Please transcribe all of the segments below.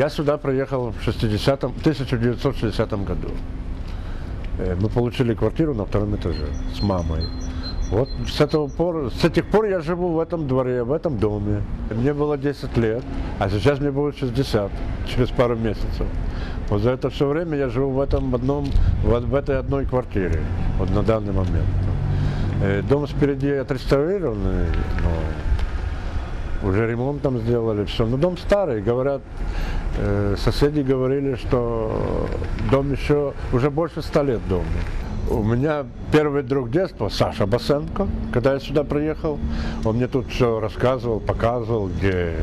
Я сюда приехал в 60 1960 году. Э, Мы получили квартиру на втором этаже с мамой. Вот с этого пор, с этих пор я живу в этом дворе, в этом доме. Мне было 10 лет, а сейчас мне будет 60, через пару месяцев. Вот за это все время я живу в этом одном, вот в этой одной квартире, вот на данный момент. Э, Дом спереди отреставрированный, но уже ремонт там сделали, все. Но дом старый, говорят, э, соседи говорили, что дом еще, уже больше ста лет дому. У меня первый друг детства, Саша Басенко, когда я сюда приехал, он мне тут все рассказывал, показывал, где,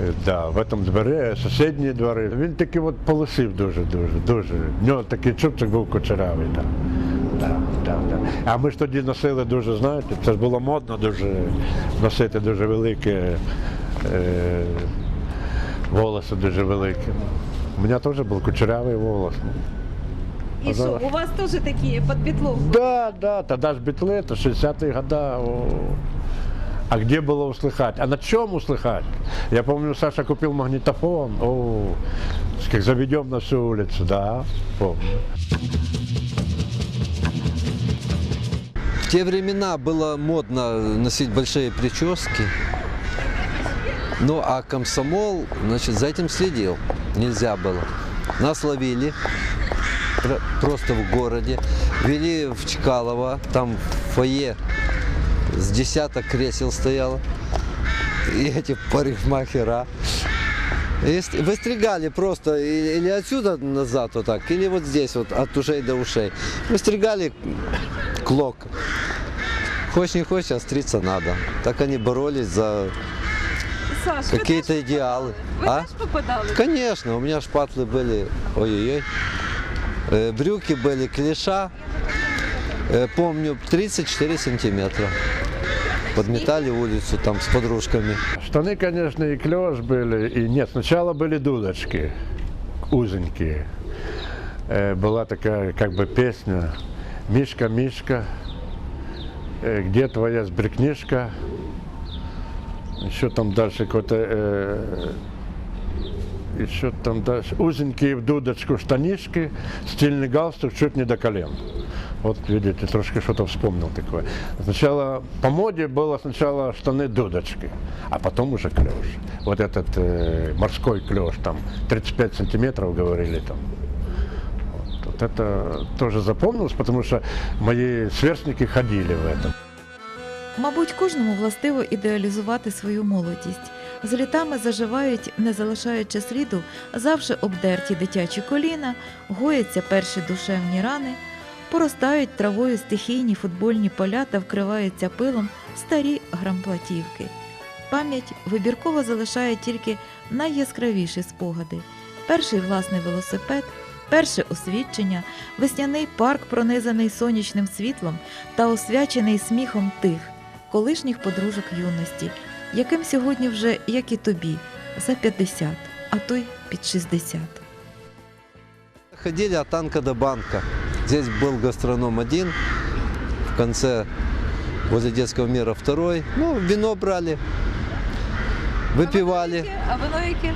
е, да, в этом дворі, сусідні двори. Він такий от полосив дуже, дуже, дуже. В нього такий чубчик був кучерявий. Да. Да, да, да. А ми ж тоді носили дуже, знаєте, це ж було модно дуже носити дуже великі е, волоси дуже великі. У мене теж був кучерявий волос. І А що, зараз? у вас теж такі під петлу? Да, да, тогда ж битлы, это 60-е года. о. А где было услыхать? А на чем услыхать? Я помню, Саша купил магнитофон. О, как заведем на всю улицу, да, помню. В те времена было модно носить большие прически. Ну, а комсомол, значит, за этим следил. Нельзя было. Нас ловили про- просто в городе, вели в Чкалово, там в фойе с десяток кресел стояло. И эти парикмахера. Выстригали просто или отсюда назад вот так, или вот здесь вот от ушей до ушей. Выстригали клок. Хочешь не хочешь, остриться надо. Так они боролись за какие-то идеалы. ви А? попадали? Конечно, у меня шпатлы были, ой-ой-ой. Э, Брюки были клеша, э, помню, 34 сантиметра. Подметали улицу там с подружками. Штаны, конечно, и клеш были, и нет, сначала были дудочки узенькие. Э, Была такая как бы песня «Мишка, Мишка, э, где твоя сбрикнишка?» Еще там дальше какой-то, э, еще там дальше, узенькие в дудочку штанишки, стильный галстук чуть не до колен. Вот видите, трошки что-то вспомнил такое. Сначала по моде было сначала штаны дудочки, а потом уже клеш. Вот этот э, морской клеш, там 35 сантиметров говорили там. Вот, вот это тоже запомнилось, потому что мои сверстники ходили в этом. Мабуть, кожному властиво ідеалізувати свою молодість. З літами заживають, не залишаючи сліду, завжди обдерті дитячі коліна, гояться перші душевні рани, поростають травою стихійні футбольні поля та вкриваються пилом старі грамплатівки. Пам'ять вибірково залишає тільки найяскравіші спогади: перший власний велосипед, перше освідчення, весняний парк, пронизаний сонячним світлом та освячений сміхом тих, колишніх подружок юності, яким сьогодні вже, як і тобі, за 50, а то й під 60. Ходили от танка до банка. Здесь был гастроном один, в конце возле детского мира второй. Ну, вино брали, выпивали. А воно яке?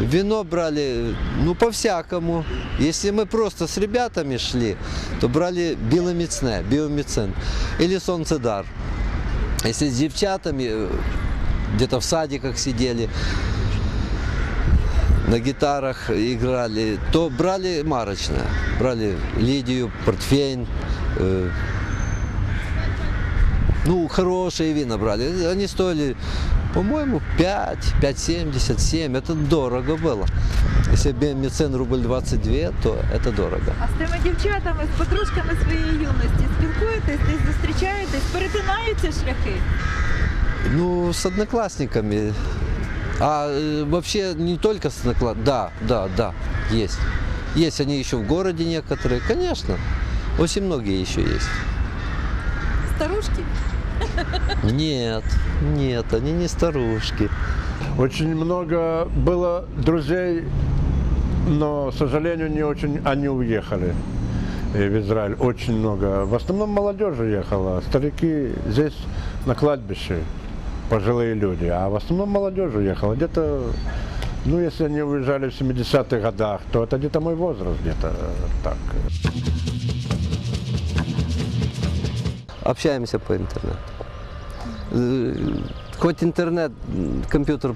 Вино брали, ну, по-всякому. Если мы просто с ребятами шли, то брали биломицне, биомицин или солнцедар. Если с девчатами, э, где-то в садиках сидели, на гитарах играли, то брали марочное. Брали Лидию, портфейн, э, ну, хорошие вина брали. Они стоили, по-моему, 5, 5,77. Это дорого было. Если биомицин рубль 22, то это дорого. А з тими дівчатами, з подружками своєї юності спілкуєтесь, десь зустрічаєтесь, перетинаються шляхи? Ну, с одноклассниками. А э, вообще не только с одноклассниками. Да, да, да, есть. Есть они еще в городе некоторые, конечно. Очень многие еще есть. Старушки? Нет, нет, они не старушки. Очень много было друзей, но, к сожалению, не очень они уехали в Израиль. Очень много. В основном молодежь уехала. Старики здесь на кладбище, пожилые люди. А в основном молодежь уехала. Где-то Ну, если они уезжали в 70-х годах, то это где-то мой возраст, где-то э, так. Общаемся по интернету. Э, Хоть интернет, компьютер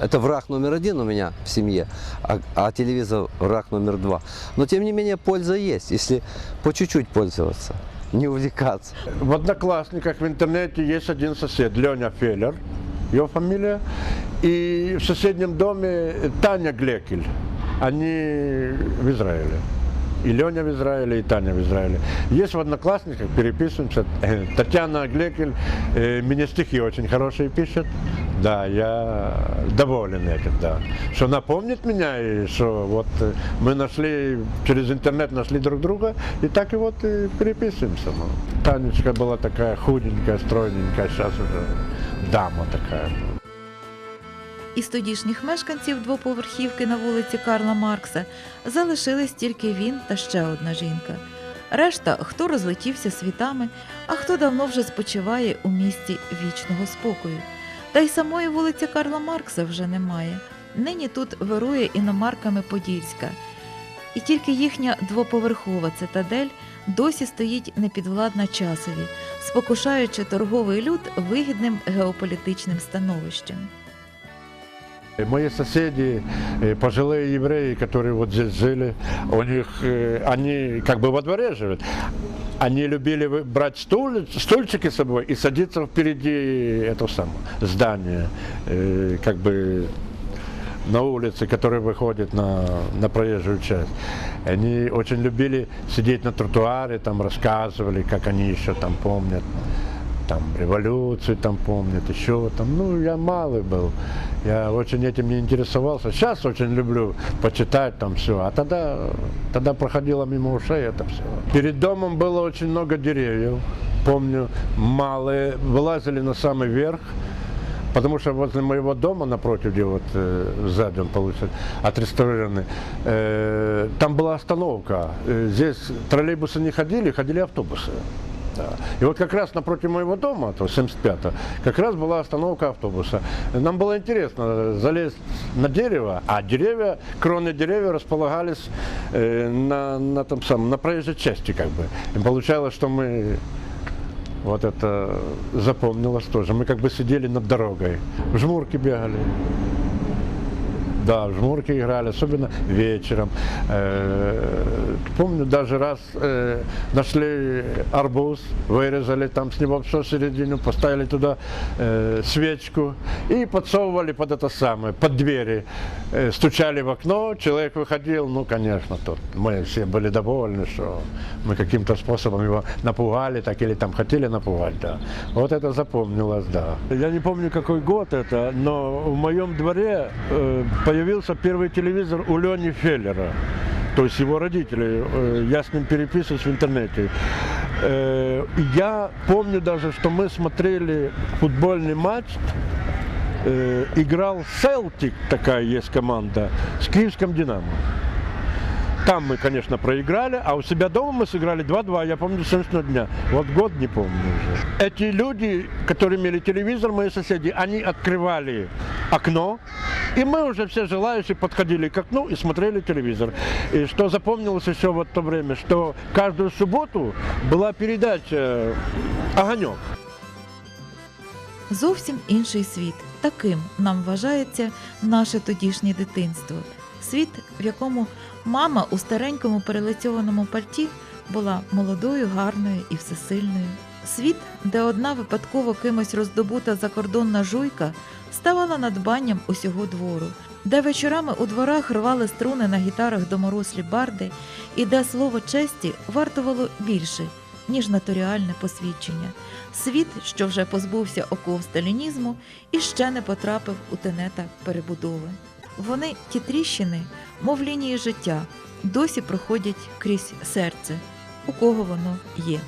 это враг номер один у меня в семье, а, а телевизор враг номер два. Но тем не менее польза есть, если по чуть-чуть пользоваться, не увлекаться. В Одноклассниках в интернете есть один сосед, Леня Феллер, его фамилия. И в соседнем доме Таня Глекель. Они в Израиле. И Леня в Израиле, и Таня в Израиле. Есть в Одноклассниках, переписываемся. Э, Татьяна Глекель э, мне стихи очень хорошие пишет. Да, я доволен этим, да. Что она помнит меня, и что вот э, мы нашли, через интернет нашли друг друга, и так и вот и переписываемся. Ну. Танечка была такая худенькая, стройненькая, сейчас уже дама такая. Із тодішніх мешканців двоповерхівки на вулиці Карла Маркса залишились тільки він та ще одна жінка. Решта хто розлетівся світами, а хто давно вже спочиває у місті вічного спокою. Та й самої вулиці Карла Маркса вже немає. Нині тут вирує іномарками Подільська. І тільки їхня двоповерхова цитадель досі стоїть непідвладна часові, спокушаючи торговий люд вигідним геополітичним становищем. И Мои соседи, э, пожилые евреи, которые вот здесь жили, у них, э, они как бы во дворе живут, они любили брать стул, стульчики с собой и садиться впереди этого самого здания, э, как бы на улице, которая выходит на, на проезжую часть. Они очень любили сидеть на тротуаре, там рассказывали, как они еще там помнят там революцию там помнят, еще там, ну, я малый был, я очень этим не интересовался. Сейчас очень люблю почитать там все, а тогда, тогда проходило мимо ушей это все. Перед домом было очень много деревьев, помню, малые, вылазили на самый верх, Потому что возле моего дома, напротив, где вот э, сзади он получится, отреставрированный, э, там была остановка. Э, здесь троллейбусы не ходили, ходили автобусы. Да. И вот как раз напротив моего дома, то 75-го, как раз была остановка автобуса. Нам было интересно залезть на дерево, а деревья, кроны деревьев располагались э, на, на, том самом, на проезжей части как бы. И получалось, что мы вот это запомнилось тоже. Мы как бы сидели над дорогой, в жмурки бегали. Да, в жмурки играли, особенно вечером. Э, Помню, даже раз э, нашли арбуз, вырезали там с него все середину, поставили туда э, свечку и подсовывали под это самое, под двери. Стучали в окно, человек выходил, ну, конечно, тут мы все были довольны, что мы каким-то способом его напугали, так или там хотели напугать, да. Вот это запомнилось, да. Я не помню, какой год это, но в моем дворе э, появился первый телевизор у Лени Феллера. То есть его родители, э, я с ним переписываюсь в интернете. Э, Я помню даже, что мы смотрели футбольный матч, э, играл Селтик, такая есть команда, с Киевским Динамо. Там мы, конечно, проиграли, а у себя дома мы сыграли 2-2, я помню, 70 дня. Вот год не помню уже. Эти люди, которые имели телевизор, мои соседи, они открывали окно, и мы уже все желающие подходили к окну и смотрели телевизор. И что запомнилось еще в то время, что каждую субботу была передача «Огонек». Зовсім інший світ. Таким нам вважається наше тодішнє дитинство. Світ, в якому мама у старенькому перелицьованому пальті була молодою, гарною і всесильною. Світ, де одна випадково кимось роздобута закордонна жуйка ставала надбанням усього двору, де вечорами у дворах рвали струни на гітарах доморослі барди, і де слово честі вартувало більше, ніж нотаріальне посвідчення. Світ, що вже позбувся оков сталінізму і ще не потрапив у тенета перебудови. Вони, ті тріщини, мов лінії життя, досі проходять крізь серце, у кого воно є.